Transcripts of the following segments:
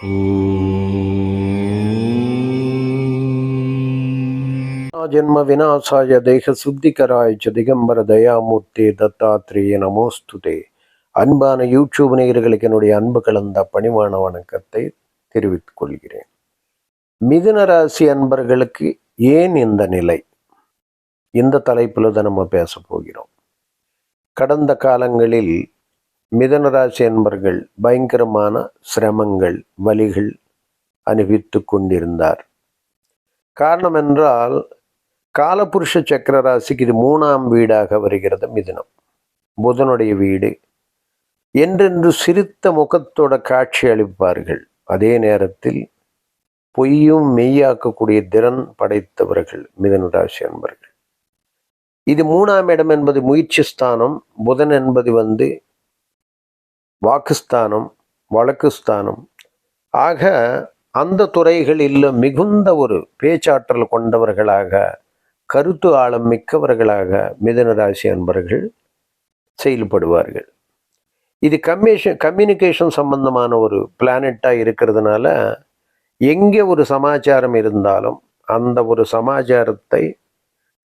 ஜென்ம விநாசாய தேக சுத்திகராய் திகம்பர தயாமூர்த்தி தத்தாத்ரேய நமோஸ்துதே அன்பான யூடியூப் நேயர்களுக்கு என்னுடைய அன்பு கலந்த பணிவான வணக்கத்தை தெரிவித்துக் கொள்கிறேன் மிதுன ராசி அன்பர்களுக்கு ஏன் இந்த நிலை? இந்த தலைப்பில் தான் நம்ம பேச போகிறோம். கடந்த காலங்களில் மிதனராசி என்பர்கள் பயங்கரமான சிரமங்கள் வலிகள் அனுபவித்து கொண்டிருந்தார். காரணம் என்றால் காலபுருஷ சக்கர ராசிக்கு இது மூணாம் வீடாக வருகிறது மிதுனம். புதனுடைய வீடு. என்றென்று சிரித்த முகத்தோட காட்சி அளிப்பார்கள். அதே நேரத்தில் பொய்யும் மெய்யாக்கக்கூடிய திறன் படைத்தவர்கள் மிதன ராசி இது மூணாம் இடம் என்பது முயற்சி ஸ்தானம். புதன் என்பது வந்து வாக்குஸ்தானம் வழக்குஸ்தானம். ஆக அந்த துறைகளில் மிகுந்த ஒரு பேச்சாற்றல் கொண்டவர்களாக கருத்து ஆழம் மிக்கவர்களாக மிதனராசி அன்பர்கள் செயல்படுவார்கள். இது கம்யூஷன் கம்யூனிகேஷன் சம்பந்தமான ஒரு பிளானட்டாக இருக்கிறதுனால எங்கே ஒரு சமாச்சாரம் இருந்தாலும் அந்த ஒரு சமாச்சாரத்தை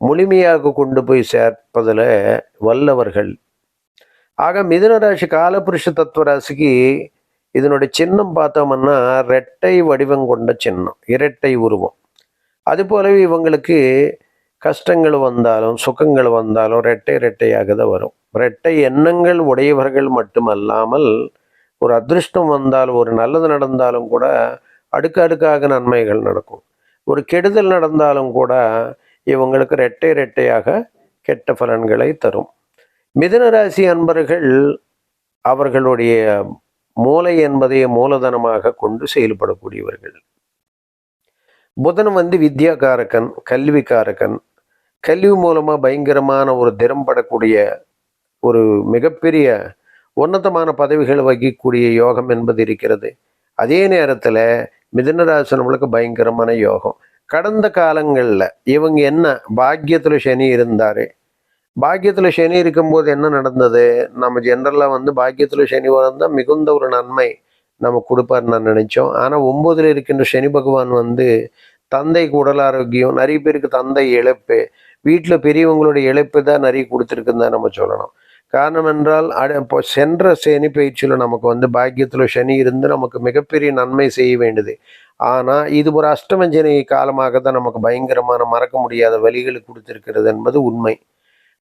முழுமையாக கொண்டு போய் சேர்ப்பதில் வல்லவர்கள் ஆக மிதுன ராசி காலபுருஷ தத்துவ ராசிக்கு இதனுடைய சின்னம் பார்த்தோம்னா ரெட்டை வடிவம் கொண்ட சின்னம் இரட்டை உருவம். அது போலவே இவங்களுக்கு கஷ்டங்கள் வந்தாலும் சுகங்கள் வந்தாலும் ரெட்டை ரெட்டையாக தான் வரும். ரெட்டை எண்ணங்கள் உடையவர்கள் மட்டுமல்லாமல் ஒரு அதிர்ஷ்டம் வந்தாலும் ஒரு நல்லது நடந்தாலும் கூட அடுக்கு அடுக்காக நன்மைகள் நடக்கும். ஒரு கெடுதல் நடந்தாலும் கூட இவங்களுக்கு ரெட்டை ரெட்டையாக கெட்ட பலன்களை தரும். மிதனராசி அன்பர்கள் அவர்களுடைய மூளை என்பதை மூலதனமாக கொண்டு செயல்படக்கூடியவர்கள். புதன் வந்து வித்யாகாரகன் கல்விக்காரகன். கல்வி மூலமாக பயங்கரமான ஒரு திறம்படக்கூடிய ஒரு மிகப்பெரிய உன்னதமான பதவிகள் வகிக்கக்கூடிய யோகம் என்பது இருக்கிறது. அதே நேரத்தில் மிதுனராசி நம்மளுக்கு பயங்கரமான யோகம். கடந்த காலங்களில் இவங்க என்ன பாக்கியத்தில் சனி இருந்தார். பாக்கியத்தில் சனி இருக்கும்போது என்ன நடந்தது? நம்ம ஜென்ரலாக வந்து பாக்கியத்தில் சனி வளர்ந்தால் மிகுந்த ஒரு நன்மை நம்ம கொடுப்பார் நான் நினைச்சோம். ஆனால் ஒம்பதில் இருக்கின்ற சனி பகவான் வந்து தந்தைக்கு உடல் ஆரோக்கியம் நிறைய பேருக்கு தந்தை இழப்பு வீட்டில் பெரியவங்களுடைய இழப்பு தான் நிறைய கொடுத்துருக்குன்னு தான் நம்ம சொல்லணும். காரணம் என்றால் இப்போ சென்ற சனி பயிற்சியில் நமக்கு வந்து பாக்கியத்தில் சனி இருந்து நமக்கு மிகப்பெரிய நன்மை செய்ய வேண்டியது. ஆனால் இது ஒரு அஷ்டமஞ்சனி காலமாக தான் நமக்கு பயங்கரமான மறக்க முடியாத வழிகளை கொடுத்துருக்கிறது என்பது உண்மை.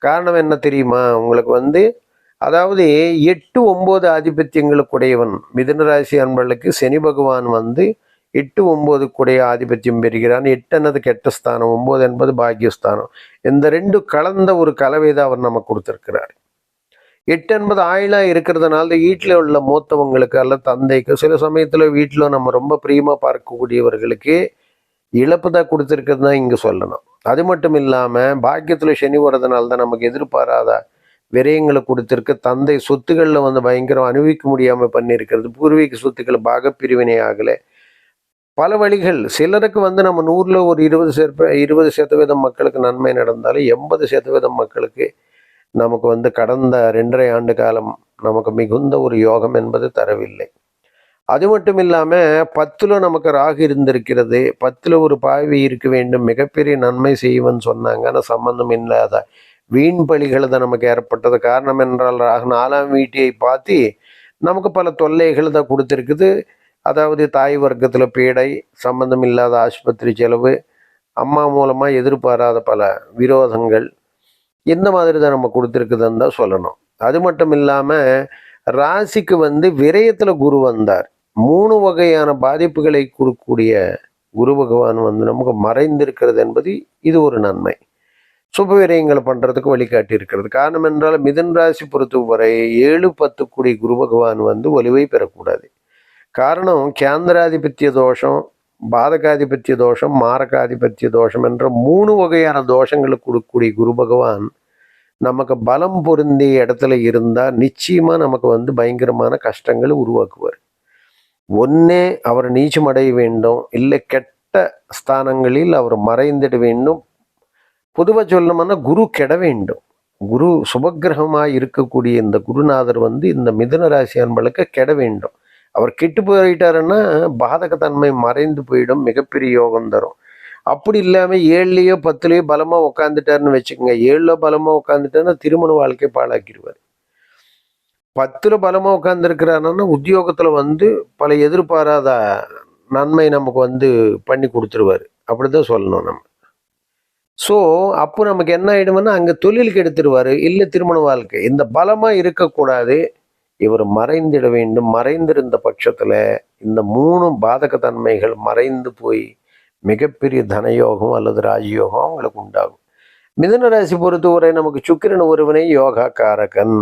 காரணம் என்ன தெரியுமா? உங்களுக்கு வந்து அதாவது எட்டு ஒம்பது ஆதிபத்தியங்களுக்குடையவன் மிதுனராசி அன்பர்களுக்கு சனி பகவான் வந்து எட்டு ஒம்பது கூடைய ஆதிபத்தியம் பெறுகிறான். எட்டு என்னது கெட்ட ஸ்தானம் ஒம்பது என்பது பாக்கியஸ்தானம். இந்த ரெண்டு கலந்த ஒரு கலவை தான் அவர் நமக்கு கொடுத்துருக்கிறார். எட்டு என்பது ஆயிலாக இருக்கிறதுனால வீட்டில் உள்ள மூத்தவங்களுக்கு அல்ல தந்தைக்கு சில சமயத்தில் வீட்டில் நம்ம ரொம்ப பிரியமாக பார்க்கக்கூடியவர்களுக்கு இழப்பு தான் கொடுத்துருக்கிறது தான் இங்கே சொல்லணும். அது மட்டும் இல்லாமல் பாக்கியத்தில் சனி வரதுனால தான் நமக்கு எதிர்பாராத விரயங்களை கொடுத்துருக்கு. தந்தை சொத்துக்களில் வந்து பயங்கரம் அனுபவிக்க முடியாமல் பண்ணியிருக்கிறது. பூர்வீக சொத்துக்கள் பாகப்பிரிவினை ஆகலை. பல வழிகள். சிலருக்கு வந்து நம்ம நூறில் ஒரு இருபது சேர்ப்ப இருபது சதவீதம் மக்களுக்கு நன்மை நடந்தாலும் எண்பது சதவீதம் மக்களுக்கு நமக்கு வந்து கடந்த ரெண்டரை ஆண்டு காலம் நமக்கு மிகுந்த ஒரு யோகம் என்பது தரவில்லை. அது மட்டும் இல்லாமல் பத்தில் நமக்கு ராகு இருந்திருக்கிறது. பத்தில் ஒரு பாவி இருக்க வேண்டும். மிகப்பெரிய நன்மை செய்வன்னு சொன்னாங்க. ஆனால் சம்பந்தம் இல்லாத வீண் பலிகள் தான் நமக்கு ஏற்பட்டது. காரணம் என்றால் ராகு நாலாம் வீட்டியை பார்த்து நமக்கு பல தொல்லைகள் தான் கொடுத்துருக்குது. அதாவது தாய் வர்க்கத்தில் பீடை சம்பந்தம் இல்லாத ஆஸ்பத்திரி செலவு அம்மா மூலமாக எதிர்பாராத பல விரோதங்கள் இந்த மாதிரி தான் நம்ம கொடுத்துருக்குதுன்னு தான் சொல்லணும். அது மட்டும் இல்லாமல் ராசிக்கு வந்து விரயத்தில் குரு வந்தார். மூணு வகையான பாதிப்புகளை கொடுக்கக்கூடிய குரு பகவான் வந்து நமக்கு மறைந்திருக்கிறது என்பது இது ஒரு நன்மை. சுபவிரயங்களை பண்ணுறதுக்கு வழிகாட்டி இருக்கிறது. காரணம் என்றால் மிதன் ராசி பொறுத்தவரை ஏழு பத்து கூடி குரு பகவான் வந்து ஒலிவை பெறக்கூடாது. காரணம் கேந்திராதிபத்திய தோஷம் பாதகாதிபத்திய தோஷம் மாரகாதிபத்திய தோஷம் என்ற மூணு வகையான தோஷங்களை கொடுக்கக்கூடிய குரு பகவான் நமக்கு பலம் பொருந்திய இடத்துல இருந்தால் நிச்சயமாக நமக்கு வந்து பயங்கரமான கஷ்டங்களை உருவாக்குவார். ஒன்னே அவர் நீச்சம் அடைய வேண்டும் இல்லை கெட்ட ஸ்தானங்களில் அவர் மறைந்திட வேண்டும். பொதுவாக சொல்லணும்னா குரு கெட வேண்டும். குரு சுபகிரகமாக இருக்கக்கூடிய இந்த குருநாதர் வந்து இந்த மிதன ராசி அன்பளுக்கு கெட வேண்டும். அவர் கெட்டு போயிட்டாருன்னா பாதகத்தன்மை மறைந்து போயிடும் மிகப்பெரிய யோகம் தரும். அப்படி இல்லாமல் ஏழுலேயோ பத்துலேயோ பலமாக உட்காந்துட்டாருன்னு வச்சுக்கோங்க. ஏழுல பலமாக உட்காந்துட்டாருன்னா திருமண வாழ்க்கை பாழாக்கிடுவார். பத்தில் பலமாக உட்காந்துருக்கிறாருன்னா உத்தியோகத்தில் வந்து பல எதிர்பாராத நன்மை நமக்கு வந்து பண்ணி கொடுத்துருவாரு. அப்படிதான் சொல்லணும் நம்ம. ஸோ அப்போ நமக்கு என்ன ஆயிடும்னா அங்கே தொழிலுக்கு எடுத்துருவாரு இல்லை திருமண வாழ்க்கை. இந்த பலமாக இருக்கக்கூடாது. இவர் மறைந்திட வேண்டும். மறைந்திருந்த பட்சத்தில் இந்த மூணு பாதகத்தன்மைகள் மறைந்து போய் மிகப்பெரிய தனயோகம் அல்லது ராஜயோகம் அவங்களுக்கு உண்டாகும். மிதன ராசி பொறுத்தவரை நமக்கு சுக்கிரன் ஒருவனை யோகா காரகன்.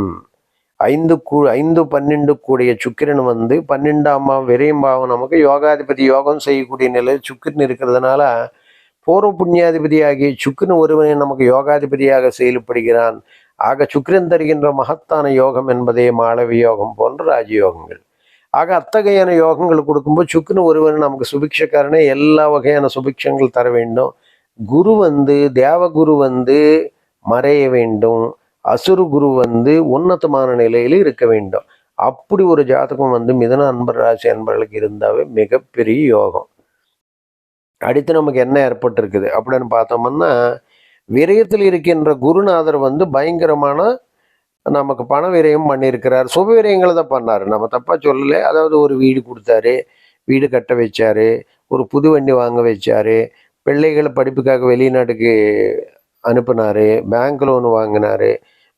ஐந்து கூ ஐந்து பன்னெண்டு கூடிய சுக்கிரன் வந்து பன்னெண்டாம் விரையும்பாவும் விரையும் பாவம் நமக்கு யோகாதிபதி யோகம் செய்யக்கூடிய நிலையில் சுக்கிரன் இருக்கிறதுனால பூர்வ புண்ணியாதிபதி ஆகிய சுக்கிரன் ஒருவனை நமக்கு யோகாதிபதியாக செயல்படுகிறான். ஆக சுக்கிரன் தருகின்ற மகத்தான யோகம் என்பதே மாளவி யோகம் போன்ற ராஜயோகங்கள். ஆக அத்தகையான யோகங்கள் கொடுக்கும்போது சுக்கிரன் ஒருவன் நமக்கு சுபிக்ஷக்காரனே எல்லா வகையான சுபிக்ஷங்கள் தர வேண்டும். குரு வந்து தேவகுரு வந்து மறைய வேண்டும். அசுரு குரு வந்து உன்னதமான நிலையில் இருக்க வேண்டும். அப்படி ஒரு ஜாதகம் வந்து மிதன அன்பர் ராசி அன்பர்களுக்கு இருந்தாவே மிகப்பெரிய யோகம். அடுத்து நமக்கு என்ன ஏற்பட்டிருக்குது? அப்படின்னு பார்த்தோம்னா விரயத்தில் இருக்கின்ற குருநாதர் வந்து பயங்கரமான நமக்கு பண விரயம் பண்ணியிருக்கிறார். சுப விரயங்களை தான் பண்ணார். நம்ம தப்பாக சொல்லலை. அதாவது ஒரு வீடு கொடுத்தாரு வீடு கட்ட வச்சாரு ஒரு புது வண்டி வாங்க வச்சாரு பிள்ளைகளை படிப்புக்காக வெளிநாட்டுக்கு அனுப்புனாரு பேங்க் லோன் வாங்கினாரு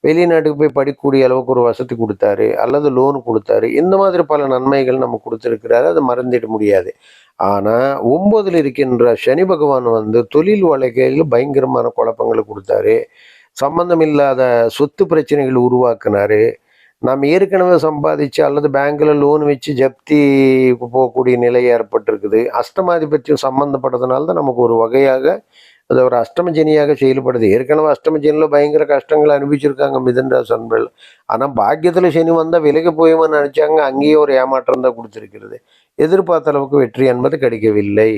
வெளிநாட்டுக்கு போய் படிக்கக்கூடிய அளவுக்கு ஒரு வசதி கொடுத்தாரு அல்லது லோன் கொடுத்தாரு இந்த மாதிரி பல நன்மைகள் நம்ம கொடுத்துருக்கிறாரு அதை மறந்துட முடியாது. ஆனால் ஒம்பதில் இருக்கின்ற சனி பகவான் வந்து தொழில் வழக்கையில் பயங்கரமான குழப்பங்களை கொடுத்தாரு. சம்பந்தம் இல்லாத சொத்து பிரச்சனைகள் உருவாக்குனாரு. நாம் ஏற்கனவே சம்பாதிச்சு அல்லது பேங்க்கில் லோன் வச்சு ஜப்தி போகக்கூடிய நிலை ஏற்பட்டிருக்குது. அஷ்டமாதிபத்தியம் சம்மந்தப்பட்டதுனால தான் நமக்கு ஒரு வகையாக அது ஒரு அஷ்டமஜனியாக செயல்படுது. ஏற்கனவே அஷ்டமஜனியில் பயங்கர கஷ்டங்களை அனுபவிச்சிருக்காங்க மிதன் ராசி அன்பர்கள். ஆனால் பாக்கியத்தில் சனி வந்தால் விலகி போயுமான்னு நினச்சாங்க. அங்கேயே ஒரு ஏமாற்றம் தான் கொடுத்துருக்கிறது. எதிர்பார்த்த அளவுக்கு வெற்றி என்பது கிடைக்கவில்லை.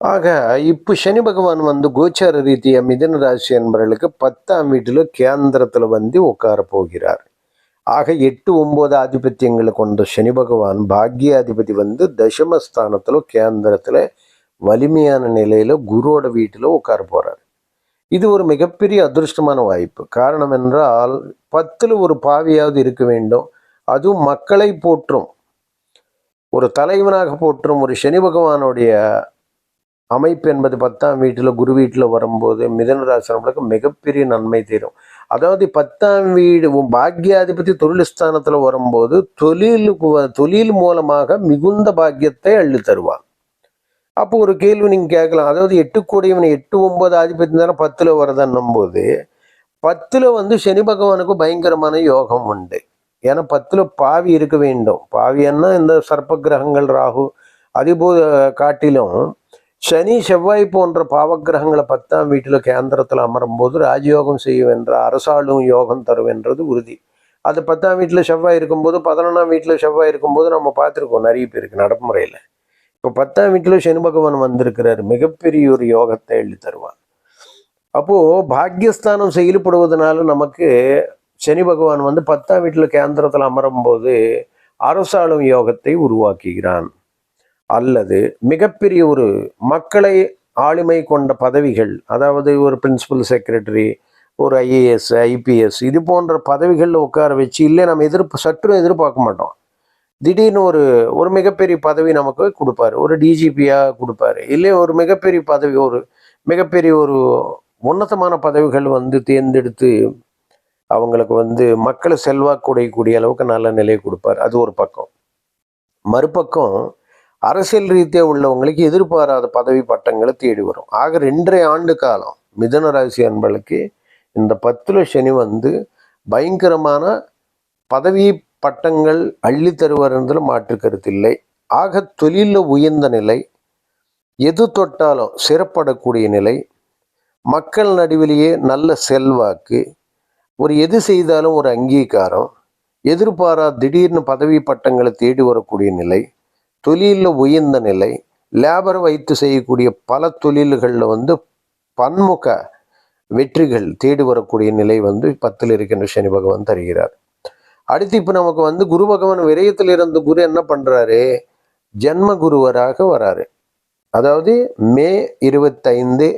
ஆக இப்போ சனி பகவான் வந்து கோச்சார ரீதியாக மிதன ராசி என்பவர்களுக்கு பத்தாம் வீட்டில் கேந்திரத்தில் வந்து உட்கார போகிறார். ஆக எட்டு ஒன்பது ஆதிபத்தியங்களை கொண்ட சனி பகவான் பாக்யாதிபதி வந்து தசமஸ்தானத்தில் கேந்திரத்தில் வலிமையான நிலையில் குருவோட வீட்டில் உட்கார போகிறார் இது ஒரு மிகப்பெரிய அதிர்ஷ்டமான வாய்ப்பு. காரணம் என்றால் பத்தில் ஒரு பாவியாவது இருக்க வேண்டும். அதுவும் மக்களை போற்றும். ஒரு தலைவனாக போற்றும் ஒரு சனி பகவானுடைய அமைப்பு என்பது பத்தாம் வீட்டில் குரு வீட்டில் வரும்போது மிதனராசனங்களுக்கு மிகப்பெரிய நன்மை தரும். அதாவது பத்தாம் வீடு பாக்யாதிபதி தொழில் ஸ்தானத்தில் வரும்போது தொழிலுக்கு தொழில் மூலமாக மிகுந்த பாக்கியத்தை அள்ளி தருவான். அப்போ ஒரு கேள்வி நீங்கள் கேட்கலாம். அதாவது எட்டு கூடியவன் எட்டு ஒன்பது ஆதிபத்தியம் தானே பத்தில் வரதன்னும் போது பத்தில் வந்து சனி பகவானுக்கு பயங்கரமான யோகம் உண்டு. ஏன்னா பத்தில் பாவி இருக்க வேண்டும். பாவியன்னா இந்த சர்ப்ப கிரகங்கள் ராகு அதுபோ காட்டிலும் சனி செவ்வாய் போன்ற பாவக்கிரகங்களை பத்தாம் வீட்டில் கேந்திரத்தில் அமரும் போது ராஜயோகம் செய்யும் என்ற அரசாளும் யோகம் தரும் என்றது உறுதி. அது பத்தாம் வீட்டில் செவ்வாய் இருக்கும்போது பதினொன்றாம் வீட்டில் செவ்வாய் இருக்கும்போது நம்ம பார்த்துருக்கோம் நிறைய பேருக்கு நடைமுறையில் இப்போ பத்தாம் வீட்டில் சனி பகவான் வந்திருக்கிறார். மிகப்பெரிய ஒரு யோகத்தை எழுதி தருவார். அப்போது பாக்யஸ்தானம் செயல்படுவதனால நமக்கு சனி பகவான் வந்து பத்தாம் வீட்டில் கேந்திரத்தில் அமரும் போது அரசாளும் யோகத்தை உருவாக்குகிறான். அல்லது மிகப்பெரிய ஒரு மக்களை ஆளுமை கொண்ட பதவிகள் அதாவது ஒரு பிரின்சிபல் செக்ரட்டரி ஒரு ஐஏஎஸ் ஐபிஎஸ் இது போன்ற பதவிகளில் உட்கார வச்சு இல்லை நம்ம எதிர்ப்பு சற்றும் எதிர்பார்க்க மாட்டோம். திடீர்னு ஒரு ஒரு மிகப்பெரிய பதவி நமக்கு கொடுப்பாரு. ஒரு டிஜிபியாக கொடுப்பாரு. இல்லை ஒரு மிகப்பெரிய பதவி ஒரு மிகப்பெரிய ஒரு உன்னதமான பதவிகள் வந்து தேர்ந்தெடுத்து அவங்களுக்கு வந்து மக்களை செல்வாக்கு உடையக்கூடிய அளவுக்கு நல்ல நிலையை கொடுப்பார். அது ஒரு பக்கம். மறுபக்கம் அரசியல் ரீதியாக உள்ளவங்களுக்கு எதிர்பாராத பதவி பட்டங்களை தேடி வரும். ஆக ரெண்டரை ஆண்டு காலம் மிதன ராசி அன்பளுக்கு இந்த பத்துல சனி வந்து பயங்கரமான பதவியை பட்டங்கள் அள்ளி தருவார்ன்றதில் மாற்று கருத்தில்லை. ஆக தொழிலில் உயர்ந்த நிலை எது தொட்டாலும் சிறப்படக்கூடிய நிலை மக்கள் நடுவிலேயே நல்ல செல்வாக்கு ஒரு எது செய்தாலும் ஒரு அங்கீகாரம் எதிர்பாரா திடீர்னு பதவி பட்டங்களை தேடி வரக்கூடிய நிலை தொழிலில் உயர்ந்த நிலை லேபர் வைத்து செய்யக்கூடிய பல தொழில்களில் வந்து பன்முக வெற்றிகள் தேடி வரக்கூடிய நிலை வந்து பத்தில் இருக்கின்ற சனி பகவான் தருகிறார். அடுத்து இப்போ நமக்கு வந்து குரு பகவான் விரயத்தில் இருந்த குரு என்ன பண்ணுறாரு ஜென்ம குருவராக வராரு. அதாவது மே இருபத்தைந்து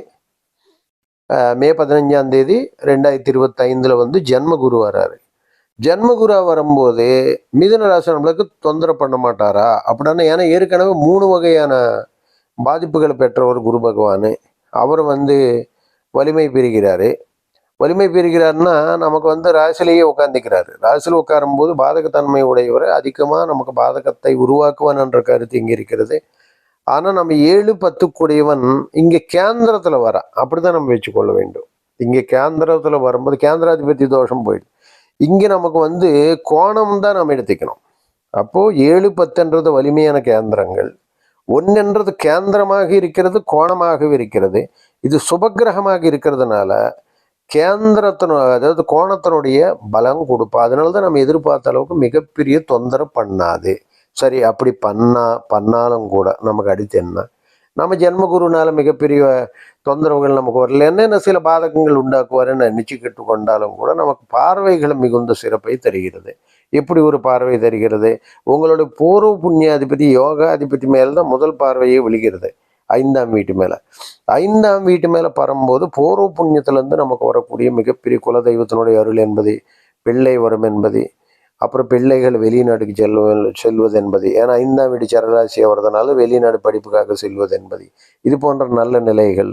மே பதினஞ்சாம் தேதி ரெண்டாயிரத்தி இருபத்தைந்தில் வந்து ஜென்ம குரு வராரு. ஜென்ம குருவா வரும்போது மிதுன ராசி நம்மளுக்கு தொந்தரவு பண்ண மாட்டாரா? அப்படின்னா ஏன்னா ஏற்கனவே மூணு வகையான பாதிப்புகளை பெற்றவர் குரு பகவான். அவர் வந்து வலிமை பெறுகிறாரு. வலிமை பெறுகிறாருன்னா நமக்கு வந்து ராசிலேயே உட்காந்துக்கிறாரு ராசியில் உட்காரும்போது பாதகத்தன்மை உடையவர் அதிகமாக நமக்கு பாதகத்தை உருவாக்குவான் என்ற கருத்து இங்கே இருக்கிறது. ஆனால் நம்ம ஏழு பத்துக்குடையவன் இங்கே கேந்திரத்தில் வர. அப்படிதான் நம்ம வச்சுக்கொள்ள வேண்டும். இங்கே கேந்திரத்தில் வரும்போது கேந்திராதிபதி தோஷம் போயிடுது. இங்கே நமக்கு வந்து கோணம் தான் நம்ம எடுத்துக்கணும். அப்போது ஏழு பத்துன்றது வலிமையான கேந்திரங்கள். ஒன்றுன்றது கேந்திரமாக இருக்கிறது கோணமாக இருக்கிறது. இது சுபக்கிரகமாக இருக்கிறதுனால கேந்திரத்தின அதாவது கோணத்தினுடைய பலம் கொடுப்பா. அதனால தான் நம்ம எதிர்பார்த்த அளவுக்கு மிகப்பெரிய தொந்தரவு பண்ணாது. சரி அப்படி பண்ணா பண்ணாலும் கூட நமக்கு அடுத்து என்ன? நம்ம ஜென்மகுருனால மிகப்பெரிய தொந்தரவுகள் நமக்கு வரல. என்னென்ன சில பாதகங்கள் உண்டாக்குவாருன்னு நிச்சயிக்கிட்டு கொண்டாலும் கூட நமக்கு பார்வைகள் மிகுந்த சிறப்பை தருகிறது. எப்படி ஒரு பார்வை தருகிறது? உங்களுடைய பூர்வ புண்ணியாதிபதி யோகாதிபதி மேல்தான் முதல் பார்வையே விழுகிறது. ஐந்தாம் வீட்டு மேலே. ஐந்தாம் வீட்டு மேலே பரம்போது பூர்வ புண்ணியத்திலேருந்து நமக்கு வரக்கூடிய மிகப்பெரிய குல தெய்வத்தினுடைய அருள் என்பது பிள்ளை வரும் என்பது அப்புறம் பிள்ளைகள் வெளிநாட்டுக்கு செல்வ செல்வது என்பது ஏன்னா ஐந்தாம் வீடு சரராசி வரதுனால வெளிநாடு படிப்புக்காக செல்வது என்பது இது போன்ற நல்ல நிலைகள்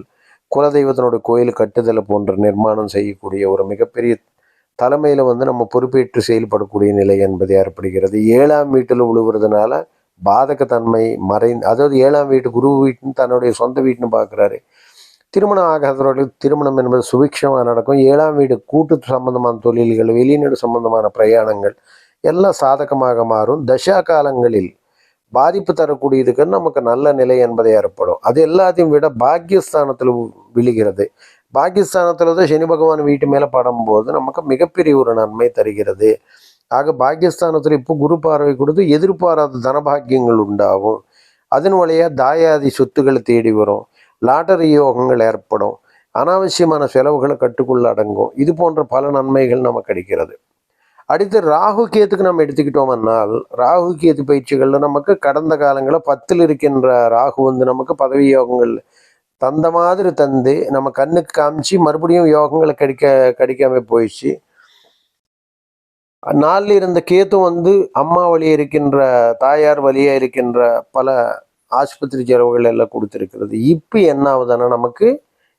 குலதெய்வத்தினுடைய கோயில் கட்டுதலை போன்ற நிர்மாணம் செய்யக்கூடிய ஒரு மிகப்பெரிய தலைமையில் வந்து நம்ம பொறுப்பேற்று செயல்படக்கூடிய நிலை என்பது ஏற்படுகிறது. ஏழாம் வீட்டில் உழுவுறதுனால பாதகத்தன்மை மறை அதாவது ஏழாம் வீட்டு குரு வீட்டுன்னு தன்னுடைய சொந்த வீட்டுன்னு பார்க்குறாரு. திருமணம் ஆகாதவர்களுக்கு திருமணம் என்பது சுபிக்ஷமாக நடக்கும். ஏழாம் வீடு கூட்டு சம்பந்தமான தொழில்கள் வெளிநாடு சம்பந்தமான பிரயாணங்கள் எல்லாம் சாதகமாக மாறும். தசா காலங்களில் பாதிப்பு தரக்கூடியதுக்கு நமக்கு நல்ல நிலை என்பது ஏற்படும். அது எல்லாத்தையும் விட பாக்கியஸ்தானத்தில் விழுகிறது. பாகிஸ்தானத்தில் தான் சனி பகவான் வீட்டு மேலே படும்போது நமக்கு மிகப்பெரிய ஒரு நன்மை தருகிறது. ஆக பாக்கியஸ்தானத்தில் இப்போ குரு பார்வை கொடுத்து எதிர்பாராத தனபாக்கியங்கள் உண்டாகும். அதன் வழியாக தாயாதி சொத்துக்களை தேடி வரும். லாட்டரி யோகங்கள் ஏற்படும். அனாவசியமான செலவுகளை கட்டுக்குள்ள அடங்கும். இது போன்ற பல நன்மைகள் நமக்கு கிடைக்கிறது. அடுத்து ராகு கேத்துக்கு நம்ம எடுத்துக்கிட்டோம்னால் ராகு கேத்து பயிற்சிகளில் நமக்கு கடந்த காலங்களில் பத்தில் இருக்கின்ற ராகு வந்து நமக்கு பதவி யோகங்கள் தந்த மாதிரி தந்து நம்ம கண்ணுக்கு காமிச்சு மறுபடியும் யோகங்களை கிடைக்க கிடைக்காம போயிடுச்சு. நாளில் இருந்த கேத்து வந்து அம்மா வழியே இருக்கின்ற தாயார் வழியே இருக்கின்ற பல ஆஸ்பத்திரி செலவுகள் எல்லாம் கொடுத்துருக்கிறது. இப்போ என்ன ஆகுதுன்னா நமக்கு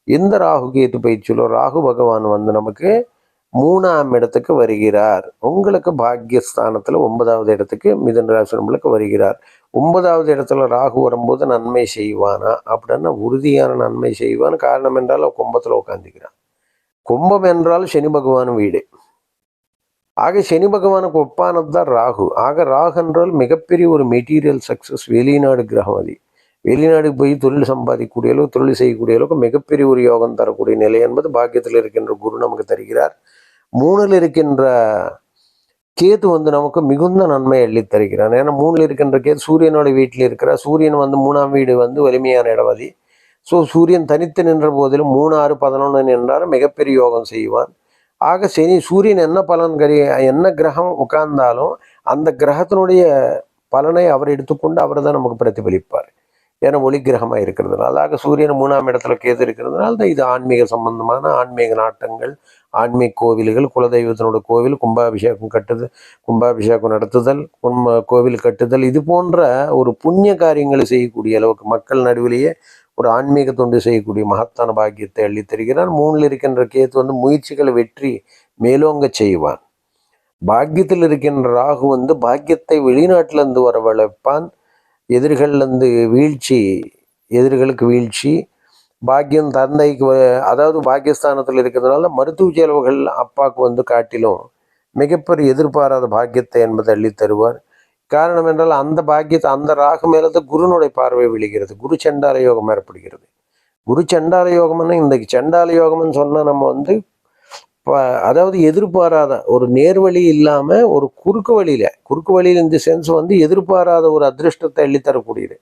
எந்த ராகு கேத்து பயிற்சியிலோ ராகு பகவான் வந்து நமக்கு மூணாம் இடத்துக்கு வருகிறார். உங்களுக்கு பாக்யஸ்தானத்தில் ஒன்பதாவது இடத்துக்கு மிதன் ராசி நம்மளுக்கு வருகிறார். ஒன்பதாவது இடத்துல ராகு வரும்போது நன்மை செய்வானா? அப்படின்னா உறுதியான நன்மை செய்வான். காரணம் என்றால் கும்பத்தில் உட்காந்துக்கிறான் கும்பம் என்றால் சனி பகவான் வீடு. ஆக சனி பகவானுக்கு ஒப்பானது தான் ராகு. ஆக ராகு என்றால் மிகப்பெரிய ஒரு மெட்டீரியல் சக்ஸஸ் வெளிநாடு கிரகம் அது. வெளிநாடுக்கு போய் தொழில் சம்பாதிக்கக்கூடிய அளவுக்கு தொழில் செய்யக்கூடிய அளவுக்கு மிகப்பெரிய ஒரு யோகம் தரக்கூடிய நிலை என்பது பாக்கியத்தில் இருக்கின்ற குரு நமக்கு தருகிறார். மூணில் இருக்கின்ற கேது வந்து நமக்கு மிகுந்த நன்மை அள்ளி தருகிறான் ஏன்னா மூணில் இருக்கின்ற கேது சூரியனோட வீட்டில் இருக்கிறார். சூரியன் வந்து மூணாம் வீடு வந்து வலிமையான இடவதி. ஸோ சூரியன் தனித்து நின்ற போதிலும் மூணு ஆறு பதினொன்று நின்றாலும் மிகப்பெரிய யோகம் செய்வான். ஆக சனி சூரியன் என்ன பலன் கரி என்ன கிரகம் உட்கார்ந்தாலும் அந்த கிரகத்தினுடைய பலனை அவர் எடுத்துக்கொண்டு அவர் தான் நமக்கு பிரதிபலிப்பார். ஏன்னா ஒளி கிரகமாக இருக்கிறதுனால. ஆக சூரியன் மூணாம் இடத்துல கேது இருக்கிறதுனால தான் இது ஆன்மீக சம்பந்தமான ஆன்மீக நாட்டங்கள் ஆன்மீக கோவில்கள் குலதெய்வத்தினோட கோவில் கும்பாபிஷேகம் கட்டுதல் கும்பாபிஷேகம் நடத்துதல் கும்ப கோவில் கட்டுதல் இது போன்ற ஒரு புண்ணிய காரியங்களை செய்யக்கூடிய அளவுக்கு மக்கள் நடுவிலேயே ஒரு ஆன்மீக தொண்டு செய்யக்கூடிய மகத்தான பாக்கியத்தை அள்ளித்தருகிறார் மூணில் இருக்கின்ற கேத்து வந்து முயற்சிகளை வெற்றி மேலோங்க செய்வான். பாக்கியத்தில் இருக்கின்ற ராகு வந்து பாக்கியத்தை வெளிநாட்டிலிருந்து வரவழைப்பான். எதிர்கள்லேருந்து வீழ்ச்சி எதிரிகளுக்கு வீழ்ச்சி. பாக்கியம் தந்தைக்கு அதாவது பாக்கியஸ்தானத்தில் இருக்கிறதுனால மருத்துவ செலவுகள் அப்பாவுக்கு வந்து காட்டிலும் மிகப்பெரிய எதிர்பாராத பாக்கியத்தை என்பதை அள்ளி தருவார். காரணம் என்றால் அந்த பாக்கியத்தை அந்த ராகு மேலே தான் குருனுடைய பார்வை விழுகிறது. குரு சண்டால யோகம் ஏற்படுகிறது. குரு சண்டால யோகம்னு இந்த சண்டால யோகம்னு சொன்னால் நம்ம வந்து ப- அதாவது எதிர்பாராத ஒரு நேர்வழி இல்லாமல் ஒரு குறுக்கு வழியில் குறுக்கு வழியில் இந்த சென்ஸ் வந்து எதிர்பாராத ஒரு அதிர்ஷ்டத்தை அள்ளித்தரக்கூடியது.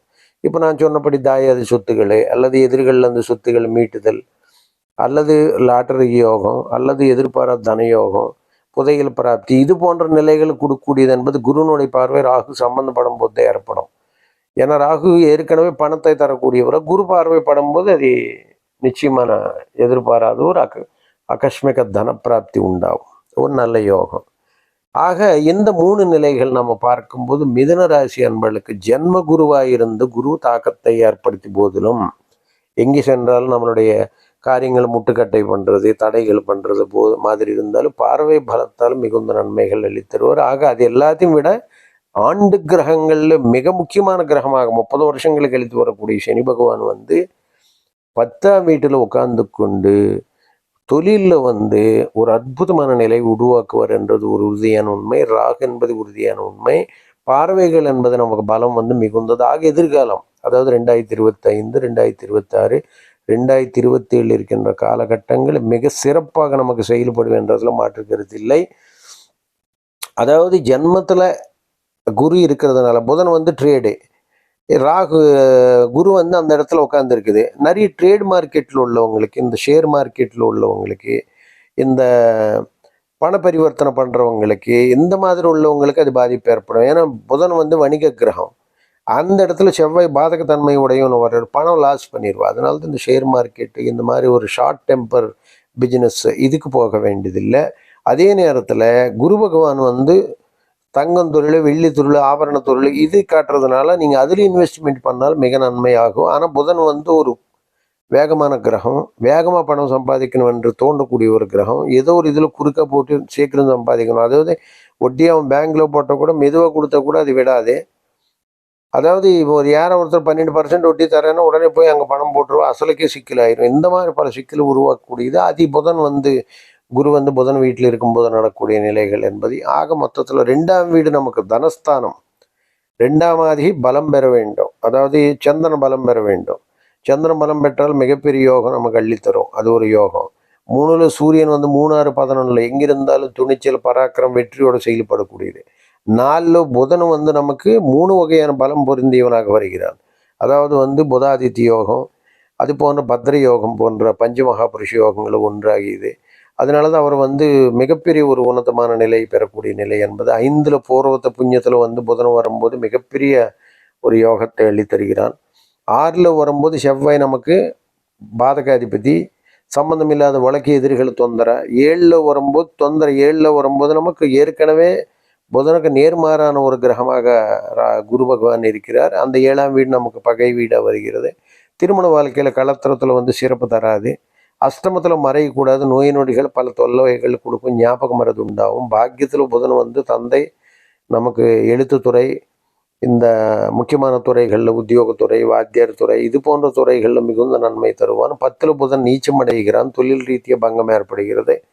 இப்போ நான் சொன்னபடி தாயாதி சொத்துக்கள் அல்லது எதிர்களில் அந்த சொத்துக்கள் மீட்டுதல் அல்லது லாட்டரி யோகம் அல்லது எதிர்பாராத தன யோகம் புதையல் பிராப்தி இது போன்ற நிலைகள் கொடுக்கக்கூடியது என்பது குருனுடைய பார்வை ராகு சம்பந்தப்படும் போது தான் ஏற்படும். ஏன்னா ராகு ஏற்கனவே பணத்தை தரக்கூடியவரை குரு பார்வை படும்போது அது நிச்சயமான எதிர்பாராத ஒரு அக அகஸ்மிக தனப்பிராப்தி உண்டாகும். ஒரு நல்ல யோகம். ஆக இந்த மூணு நிலைகள் நம்ம பார்க்கும்போது மிதுன ராசி அன்பர்களுக்கு ஜென்ம குருவாயிருந்து குரு தாக்கத்தை ஏற்படுத்தி போதிலும் எங்கே சென்றாலும் நம்மளுடைய காரியங்கள் முட்டுக்கட்டை பண்ணுறது தடைகள் பண்ணுறது போ மாதிரி இருந்தாலும் பார்வை பலத்தால் மிகுந்த நன்மைகள் அளித்தருவார். ஆக அது எல்லாத்தையும் விட ஆண்டு கிரகங்களில் மிக முக்கியமான கிரகமாக முப்பது வருஷங்களுக்கு கழித்து வரக்கூடிய சனி பகவான் வந்து பத்தாம் வீட்டில் உட்கார்ந்து கொண்டு தொழிலில் வந்து ஒரு அற்புதமான நிலை உருவாக்குவார் என்றது ஒரு உறுதியான உண்மை. ராகு என்பது உறுதியான உண்மை. பார்வைகள் என்பது நமக்கு பலம் வந்து மிகுந்ததாக எதிர்காலம் அதாவது ரெண்டாயிரத்தி இருபத்தைந்து ரெண்டாயிரத்தி இருபத்தாறு ரெண்டாயிரத்தி இருபத்தேழு இருக்கின்ற காலகட்டங்கள் மிக சிறப்பாக நமக்கு செயல்படும் என்றதில் மாற்று இல்லை. அதாவது ஜென்மத்தில் குரு இருக்கிறதுனால புதன் வந்து ட்ரேடு ராகு குரு வந்து அந்த இடத்துல உட்காந்துருக்குது நிறைய ட்ரேட் மார்க்கெட்டில் உள்ளவங்களுக்கு இந்த ஷேர் மார்க்கெட்டில் உள்ளவங்களுக்கு இந்த பண பரிவர்த்தனை பண்ணுறவங்களுக்கு இந்த மாதிரி உள்ளவங்களுக்கு அது பாதிப்பு ஏற்படும். ஏன்னா புதன் வந்து வணிக கிரகம். அந்த இடத்துல செவ்வாய் பாதகத்தன்மை உடையவன் வர பணம் லாஸ் பண்ணிடுவா அதனால தான் இந்த ஷேர் மார்க்கெட்டு இந்த மாதிரி ஒரு ஷார்ட் டெம்பர் பிஸ்னஸ் இதுக்கு போக வேண்டியதில்லை. அதே நேரத்தில் குரு பகவான் வந்து தங்கம் தொழில் வெள்ளி தொழில் ஆபரண தொழில் இது காட்டுறதுனால நீங்கள் அதில் இன்வெஸ்ட்மெண்ட் பண்ணால் மிக நன்மையாகும். ஆனால் புதன் வந்து ஒரு வேகமான கிரகம். வேகமாக பணம் சம்பாதிக்கணும் என்று தோண்டக்கூடிய ஒரு கிரகம். ஏதோ ஒரு இதில் குறுக்க போட்டு சீக்கிரம் சம்பாதிக்கணும். அதாவது ஒட்டி அவன் பேங்க்ல போட்டால் கூட மெதுவாக கொடுத்தா கூட அது விடாது. அதாவது இப்போ ஒரு யாரை ஒருத்தர் பன்னெண்டு பர்சன்ட் ஒட்டி தரேன்னா உடனே போய் அங்கே பணம் போட்டுருவோம் அசலுக்கே சிக்கலாயிரும் இந்த மாதிரி பல சிக்கல் உருவாக்கக்கூடியது. அதி புதன் வந்து குரு வந்து புதன் வீட்டில் இருக்கும்போது நடக்கக்கூடிய நிலைகள் என்பது ஆக மொத்தத்தில் ரெண்டாம் வீடு நமக்கு தனஸ்தானம். ரெண்டாம் ஆதி பலம் பெற வேண்டும். அதாவது சந்திரன் பலம் பெற வேண்டும். சந்திரன் பலம் பெற்றால் மிகப்பெரிய யோகம் நமக்கு அள்ளித்தரும். அது ஒரு யோகம். மூணுல சூரியன் வந்து மூணாறு பதினொன்றில் எங்கிருந்தாலும் துணிச்சல் பராக்கிரம் வெற்றியோடு செயல்படக்கூடியது. நாலில் புதன் வந்து நமக்கு மூணு வகையான பலம் பொருந்தியவனாக வருகிறான். அதாவது வந்து புதாதித்ய யோகம் அது போன்ற பத்ர யோகம் போன்ற பஞ்சமகாபுருஷ யோகங்களும் ஒன்றாகியது. அதனால தான் அவர் வந்து மிகப்பெரிய ஒரு உன்னதமான நிலை பெறக்கூடிய நிலை என்பது ஐந்தில் பூர்வத்த புண்ணியத்தில் வந்து புதன் வரும்போது மிகப்பெரிய ஒரு யோகத்தை அள்ளித்தருகிறான் ஆறில் வரும்போது செவ்வாய் நமக்கு பாதகாதிபதி சம்பந்தமில்லாத வழக்கு எதிரிகள் தொந்தர. ஏழில் வரும்போது தொந்தர ஏழில் வரும்போது நமக்கு ஏற்கனவே புதனுக்கு நேர்மாறான ஒரு கிரகமாக ரா- குரு பகவான் இருக்கிறார். அந்த ஏழாம் வீடு நமக்கு பகை வீடாக வருகிறது. திருமண வாழ்க்கையில் கலத்திரத்தில் வந்து சிறப்பு தராது. அஷ்டமத்தில் மறையக்கூடாது. நோய் நொடிகள் பல தொல்லைகள் கொடுக்கும். ஞாபகம் மறது உண்டாகும். பாக்கியத்தில் புதன் வந்து தந்தை நமக்கு எழுத்துத்துறை இந்த முக்கியமான துறைகளில் உத்தியோகத்துறை வாத்தியார் துறை இது போன்ற துறைகளில் மிகுந்த நன்மை தருவான். பத்தில் புதன் நீச்சம் அடைகிறான். தொழில் ரீதியாக பங்கம் ஏற்படுகிறது.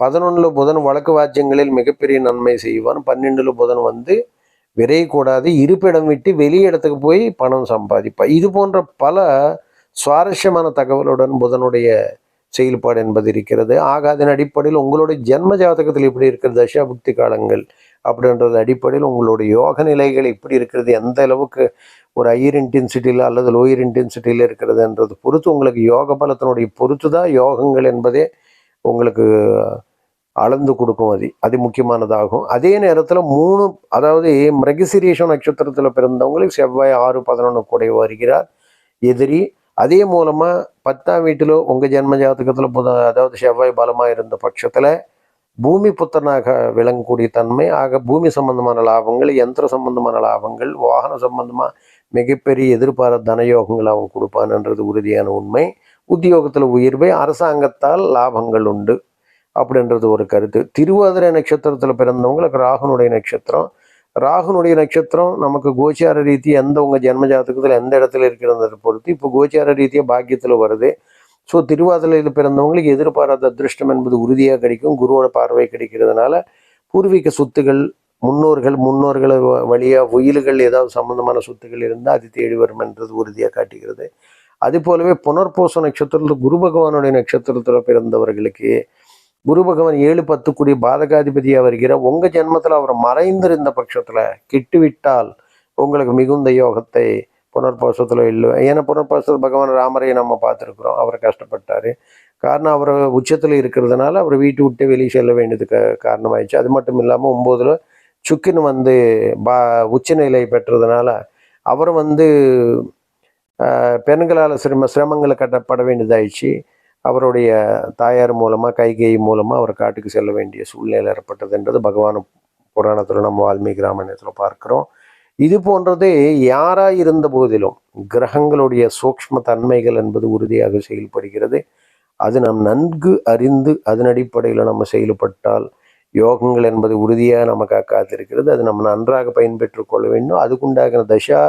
பதினொன்றில் புதன் வழக்கு வாஜ்யங்களில் மிகப்பெரிய நன்மை செய்வான். பன்னெண்டில் புதன் வந்து விரையக்கூடாது இருப்பிடம் விட்டு வெளி இடத்துக்கு போய் பணம் சம்பாதிப்பான் இது போன்ற பல சுவாரஸ்யமான தகவலுடன் புதனுடைய செயல்பாடு என்பது இருக்கிறது. ஆக அதன் அடிப்படையில் உங்களுடைய ஜென்ம ஜாதகத்தில் எப்படி இருக்கிற தசாபுக்தி காலங்கள் அப்படின்றது அடிப்படையில் உங்களுடைய யோக நிலைகள் எப்படி இருக்கிறது எந்த அளவுக்கு ஒரு ஹையர் இன்டென்சிட்டியில் அல்லது லோயர் இன்டென்சிட்டியில் இருக்கிறதுன்றது பொறுத்து உங்களுக்கு யோக பலத்தினுடைய பொறுத்து தான் யோகங்கள் என்பதே உங்களுக்கு அளந்து கொடுக்கும் அது அது முக்கியமானதாகும் அதே நேரத்தில் மூணு அதாவது மிருகசிரீஷ நட்சத்திரத்தில் பிறந்தவங்களுக்கு செவ்வாய் ஆறு பதினொன்று கூட வருகிறார். எதிரி அதே மூலமாக பத்தாம் வீட்டிலோ உங்கள் ஜென்ம ஜாதகத்தில் புத அதாவது செவ்வாய் பலமாக இருந்த பட்சத்தில் பூமி புத்தனாக விளங்கக்கூடிய தன்மை ஆக பூமி சம்பந்தமான லாபங்கள் யந்திர சம்பந்தமான லாபங்கள் வாகன சம்பந்தமாக மிகப்பெரிய எதிர்பாராத தனயோகங்கள் அவன் கொடுப்பான்ன்றது உறுதியான உண்மை. உத்தியோகத்தில் உயர்வை அரசாங்கத்தால் லாபங்கள் உண்டு அப்படின்றது ஒரு கருத்து. திருவாதிரை நட்சத்திரத்தில் பிறந்தவங்களுக்கு ராகுனுடைய நட்சத்திரம். ராகுனுடைய நட்சத்திரம் நமக்கு கோச்சார ரீதி எந்த உங்கள் ஜென்ம ஜாதகத்தில் எந்த இடத்துல இருக்கிறத பொறுத்து இப்போ கோச்சார ரீதியாக பாக்கியத்தில் வருது. ஸோ திருவாதிரையில் பிறந்தவங்களுக்கு எதிர்பாராத அதிருஷ்டம் என்பது உறுதியாக கிடைக்கும். குருவோட பார்வை கிடைக்கிறதுனால பூர்வீக சொத்துகள் முன்னோர்கள் முன்னோர்கள் வழியாக வழியா உயில்கள் ஏதாவது சம்பந்தமான சொத்துகள் இருந்தால் அது தேடி வரும் என்றது உறுதியாக காட்டுகிறது. அது போலவே புனர்பூச நட்சத்திரத்தில் குரு பகவானுடைய நட்சத்திரத்தில் பிறந்தவர்களுக்கு குரு பகவான் ஏழு பத்து கூடிய பாதகாதிபதியாக வருகிற உங்கள் ஜென்மத்தில் அவர் மறைந்திருந்த பட்சத்தில் கெட்டுவிட்டால் உங்களுக்கு மிகுந்த யோகத்தை புனர்பாசத்தில் இல்லை. ஏன்னா புனர்பாசத்தில் பகவான் ராமரையை நம்ம பார்த்துருக்குறோம். அவர் கஷ்டப்பட்டார். காரணம் அவர் உச்சத்தில் இருக்கிறதுனால அவர் வீட்டு விட்டு வெளியே செல்ல வேண்டியதுக்கு காரணமாயிடுச்சு. அது மட்டும் இல்லாமல் ஒம்போதில் சுக்கின்னு வந்து பா உச்சநிலை பெற்றதுனால அவர் வந்து பெண்களால் சிரம சிரமங்களை கட்டப்பட வேண்டியதாயிடுச்சு. அவருடைய தாயார் மூலமாக கைகை மூலமாக அவர் காட்டுக்கு செல்ல வேண்டிய சூழ்நிலை ஏற்பட்டதுன்றது பகவான் புராணத்தில் நம்ம வால்மீகி ராமாயணத்தில் பார்க்குறோம். இது போன்றது யாராக இருந்த போதிலும் கிரகங்களுடைய சூக்ஷ்ம தன்மைகள் என்பது உறுதியாக செயல்படுகிறது. அது நாம் நன்கு அறிந்து அதன் அடிப்படையில் நம்ம செயல்பட்டால் யோகங்கள் என்பது உறுதியாக நமக்காக காத்திருக்கிறது. அது நம்ம நன்றாக பயன்பெற்று கொள்ள வேண்டும். அதுக்குண்டாகிற தசா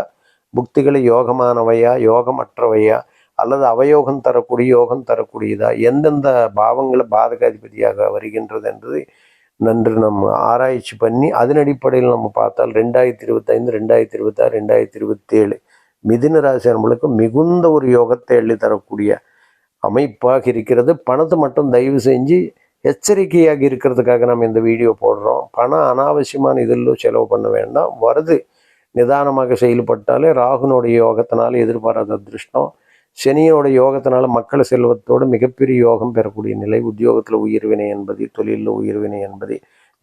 புக்திகளை யோகமானவையா யோகமற்றவையா அல்லது அவயோகம் தரக்கூடிய யோகம் தரக்கூடியதா? எந்தெந்த பாவங்களை பாதகாதிபதியாக வருகின்றது என்பது நன்று நம்ம ஆராய்ச்சி பண்ணி அதன் அடிப்படையில் நம்ம பார்த்தால் ரெண்டாயிரத்தி இருபத்தைந்து ரெண்டாயிரத்தி இருபத்தாறு ரெண்டாயிரத்தி இருபத்தேழு மிதின ராசி நம்மளுக்கு மிகுந்த ஒரு யோகத்தை எள்ளி தரக்கூடிய அமைப்பாக இருக்கிறது. பணத்தை மட்டும் தயவு செஞ்சு எச்சரிக்கையாக இருக்கிறதுக்காக நம்ம இந்த வீடியோ போடுறோம். பணம் அனாவசியமான இதில் செலவு பண்ண வேண்டாம். வருது. நிதானமாக செயல்பட்டாலே ராகுனுடைய யோகத்தினால எதிர்பாராத அதிருஷ்டம். சனியோட யோகத்தினால மக்கள் செல்வத்தோடு மிகப்பெரிய யோகம் பெறக்கூடிய நிலை உத்தியோகத்தில் உயிர்வினை என்பது தொழிலில் உயிர்வினை என்பது.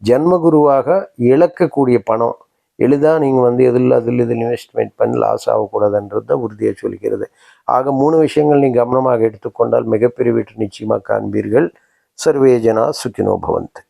ஜென்மகுருவாக இழக்கக்கூடிய பணம் எளிதாக நீங்கள் வந்து எதில் அதில் இதில் இன்வெஸ்ட்மெண்ட் பண்ணி லாஸ் ஆகக்கூடாதுன்றது தான் உறுதியாக சொல்கிறது. ஆக மூணு விஷயங்கள் நீங்கள் கவனமாக எடுத்துக்கொண்டால் மிகப்பெரிய வீட்டு நிச்சயமாக காண்பீர்கள். சர்வேஜனா சுக்கினோ பவந்த்.